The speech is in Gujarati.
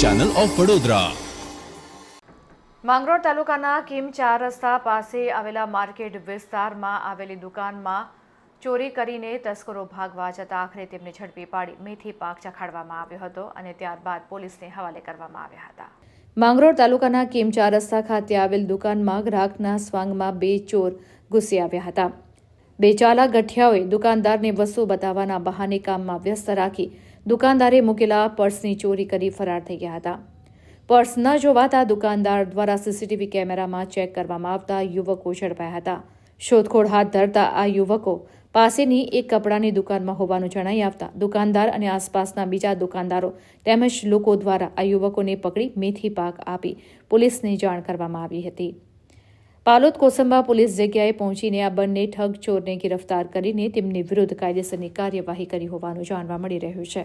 ચેનલ ઓફ વડોદરા માંગરોળ તાલુકાના કિમ ચાર રસ્તા પાસે આવેલા માર્કેટ વિસ્તારમાં આવેલી દુકાનમાં ચોરી કરીને તસ્કરો ભાગવા જતા આખરે તેમને ઝડપી પાડી મેથી પાક ચખાડવામાં આવ્યો હતો અને ત્યારબાદ પોલીસને હવાલે કરવામાં આવ્યા હતા. માંગરોળ તાલુકાના કિમ ચાર રસ્તા ખાતે આવેલ દુકાનમાં ગ્રાહકના સ્વાંગમાં બે ચોર ઘૂસી આવ્યા હતા. બે ચાલા ગઠિયાઓએ દુકાનદારને વસ્તુ બતાવવાના બહાને કામમાં વ્યસ્ત રાખી દુકાનદારે મૂકેલા પર્સની ચોરી કરી ફરાર થઈ ગયા હતા. પર્સ ન જોવાતા દુકાનદાર દ્વારા સીસીટીવી કેમેરામાં ચેક કરવામાં આવતા યુવકો ઝડપાયા હતા. શોધખોળ હાથ ધરતા આ યુવકો પાસેની એક કપડાની દુકાનમાં હોવાનું જણાઈ આવતા દુકાનદાર અને આસપાસના બીજા દુકાનદારો તેમજ લોકો દ્વારા આ યુવકોને પકડી મેથી પાક આપી પોલીસને જાણ કરવામાં આવી હતી. પાલોદ કોસંબા પોલીસ જગ્યાએ પહોંચીને આ બંને ઠગ ચોરને ગિરફતાર કરીને તેમની વિરુદ્ધ કાયદેસરની કાર્યવાહી કરી હોવાનું જાણવા મળી રહ્યું છે.